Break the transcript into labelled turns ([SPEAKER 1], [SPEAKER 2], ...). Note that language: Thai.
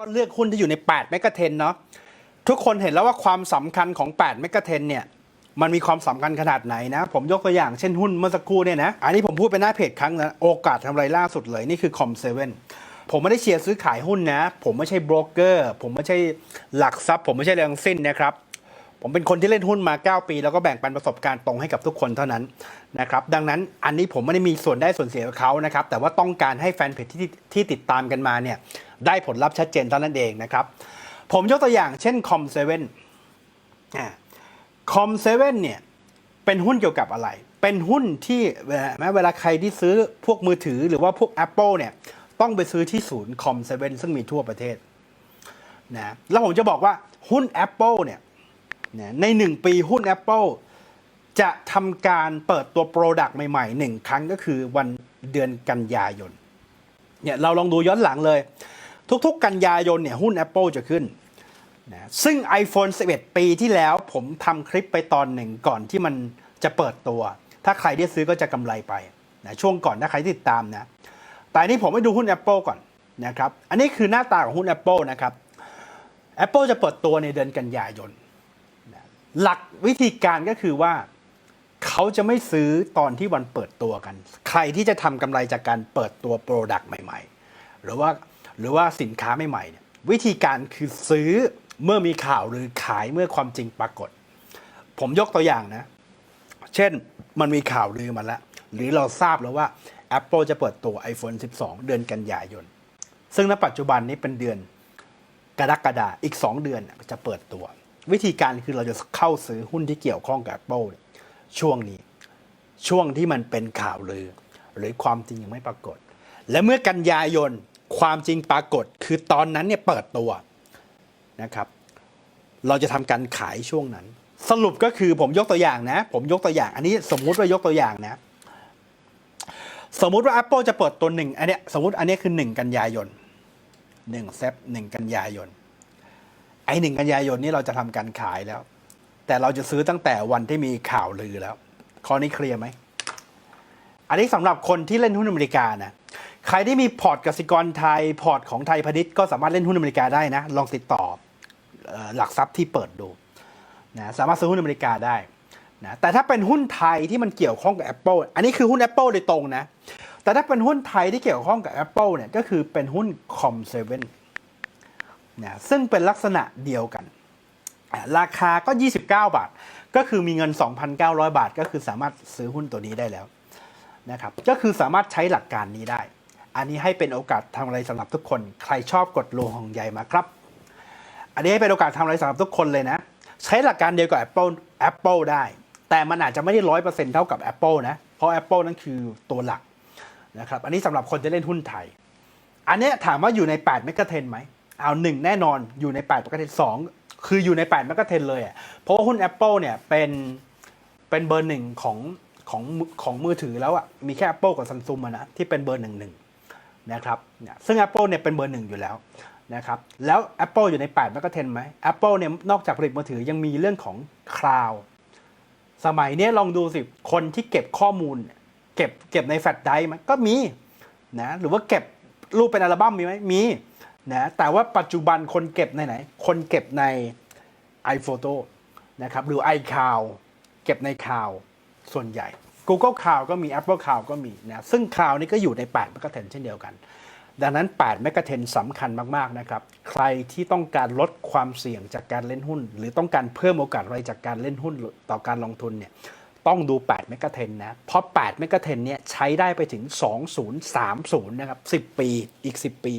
[SPEAKER 1] ก็เลือกหุ้นที่อยู่ใน8เมกะเทนเนาะทุกคนเห็นแล้วว่าความสำคัญของ8เมกะเทนเนี่ยมันมีความสำคัญขนาดไหนนะ ผมยกตัวอย่างเช่นหุ้นเมื่อสักครู่เนี่ยนะอันนี้ผมพูดไปหน้าเพจครั้งนะโอกาสทำไรล่าสุดเลยนี่คือคอมเซเว่นผมไม่ได้เชียร์ซื้อขายหุ้นนะ ผมไม่ใช่โบรกเกอร์ ผมไม่ใช่หลักทรัพย์ ผมไม่ใช่เรื่องสิ้นนะครับ ผมเป็นคนที่เล่นหุ้นมา 9 ปี แล้วก็แบ่งปันประสบการณ์ตรงให้กับทุกคนเท่านั้นนะครับดังนั้นอันนี้ผมไม่ได้มีส่วนได้ส่วนเสียกับเขานะครับแต่ว่าต้องการให้แฟนเพจที่ที่ติดตามกันมาเนี่ย ได้ผลลัพธ์ชัดเจนเท่านั้นเองนะครับ ผมยกตัวอย่างเช่นคอมเซเว่นคอมเซเว่นเนี่ยเป็นหุ้นเกี่ยวกับอะไร เป็นหุ้นที่แม้เวลาใครที่ซื้อพวกมือถือหรือว่าพวก Apple เนี่ยต้องไปซื้อที่ศูนย์คอมเซเว่นซึ่งมีทั่วประเทศนะแล้วผมจะบอกว่าหุ้น Apple เนี่ยนะใน 1 ปีหุ้น Apple จะทำการเปิดตัวโปรดักต์ใหม่ๆ 1 ครั้งก็คือวันเดือนกันยายนเนี่ยเราลองดูย้อนหลังเลย ทุกๆ กันยายนเนี่ยหุ้น Apple จะขึ้นนะซึ่ง iPhone 11 ปีที่แล้วผมทำคลิปไปตอนหนึ่งก่อนที่มันจะเปิดตัว ถ้าใครได้ซื้อก็จะกำไรไปนะช่วงก่อนถ้าใครติดตามนะ แต่นี้ผมให้ดูหุ้น Apple ก่อนนะครับ อันนี้คือหน้าตาของหุ้น Apple นะครับ Apple จะเปิดตัวในเดือนกันยายนหลักวิธีการก็คือว่าเขาจะไม่ซื้อตอนที่วันเปิดตัวกัน ใครที่จะทำกำไรจากการเปิดตัวโปรดักต์ใหม่ ๆ หรือว่า หรือว่าสินค้าใหม่ๆเนี่ยวิธีการคือซื้อเมื่อมีข่าวหรือขายเมื่อความจริงปรากฏ ผมยกตัวอย่างนะ เช่นมันมีข่าวลือมาแล้ว หรือเราทราบแล้วว่า Apple จะเปิดตัว iPhone 12 เดือนกันยายน ซึ่งณปัจจุบันนี้เป็นเดือนกรกฎาอีก 2 เดือนจะเปิดตัว วิธีการคือเราจะเข้าซื้อหุ้นที่เกี่ยวข้องกับ Apple เนี่ยช่วงนี้ช่วงที่มันเป็นข่าวลือ หรือความจริงยังไม่ปรากฏ และเมื่อกันยายน ความจริงปรากฏคือตอนนั้นเนี่ยเปิดตัวนะครับ เราจะทำการขายช่วงนั้น สรุปก็คือผมยกตัวอย่างนะ ผมยกตัวอย่าง อันนี้สมมุติว่ายกตัวอย่างนะ สมมุติว่า Apple จะเปิดตัวหนึ่งอันเนี้ยสมมติอันนี้คือ 1 กันยายน1เซฟ1กันยายนไอ้หนึ่งกันยายนนี่เราจะทำการขายแล้ว แต่เราจะซื้อตั้งแต่วันที่มีข่าวลือแล้วข้อนี้เคลียร์ไหมอันนี้สำหรับคนที่เล่นหุ้นอเมริกานะ ใครที่มีพอร์ตกสิกรไทยพอร์ตของไทยพาณิชย์ก็สามารถเล่นหุ้นอเมริกาได้นะ ลองติดต่อหลักทรัพย์ที่เปิดดูนะสามารถซื้อหุ้นอเมริกาได้นะแต่ถ้าเป็นหุ้นไทยที่มันเกี่ยวข้องกับ Apple อันนี้คือหุ้น Apple โดยตรงนะ แต่ถ้าเป็นหุ้นไทยที่เกี่ยวข้องกับ Apple เนี่ยก็คือเป็นหุ้นคอมเซเว่นนะซึ่งเป็นลักษณะเดียวกัน ราคาก็ 29 บาท ก็คือมีเงิน 2,900 บาท ก็คือสามารถซื้อหุ้นตัวนี้ได้แล้วนะครับก็คือสามารถใช้หลักการนี้ได้ อันนี้ให้เป็นโอกาสทำอะไรสำหรับทุกคน ใครชอบกดโลหองใหญ่มาครับ อันนี้ให้เป็นโอกาสทำอะไรสำหรับทุกคนเลยนะ ใช้หลักการเดียวกับ Apple Apple ได้ แต่มันอาจจะไม่ได้ร้อยเปอร์เซ็นต์เท่ากับ Apple นะ เพราะ Apple นั่นคือตัวหลักนะครับ อันนี้สำหรับคนจะเล่นหุ้นไทย อันนี้ถามว่าอยู่ใน8เมกะเทนไหม เอาหนึ่งแน่นอนอยู่ใน8เมกะเทนสองคืออยู่ใน8เมกะเทนเลยอะ เพราะว่าหุ้น Apple เนี่ยเป็นเป็นเบอร์หนึ่งของของของมือถือแล้วอะ มีแค่ Apple กับ Samsung อะนะที่เป็นเบอร์หนึ่งหนึ่ง นะครับเนี่ยซึ่ง Apple เนี่ยเป็นเบอร์หนึ่งอยู่แล้วนะครับแล้ว Apple อยู่ใน8 m e g a t e n ไหม Apple เนี่ยนอกจากผลิตมือถือยังมีเรื่องของคลาวสมัยนี้ลองดูสิ คนที่เก็บข้อมูล เก็บเก็บในแฟลชไดรฟ์ไหมก็มีนะหรือว่าเก็บรูปเป็นอัลบั้มมีไหมมีนะแต่ว่าปัจจุบันคนเก็บในไหน คนเก็บใน iPhoto นะครับหรือ iCloud เก็บใน Cloud ส่วนใหญ่ Google Cloud ก็มี Apple Cloud ก็มีนะซึ่ง Cloud นี่ก็อยู่ใน8 m e g a t e n เช่นเดียวกัน ดังนั้น8 m e g a t e n สำคัญมากๆนะครับ ใครที่ต้องการลดความเสี่ยงจากการเล่นหุ้น หรือต้องการเพิ่มโอกาสอะไรจากการเล่นหุ้นต่อการลงทุนเนี่ยต้องดู8 m e g a t e n นะ เพราะ8 m e g a t e n เนี่ยใช้ได้ไปถึง 2030 นะครับ 10 ปีอีก 10 ปี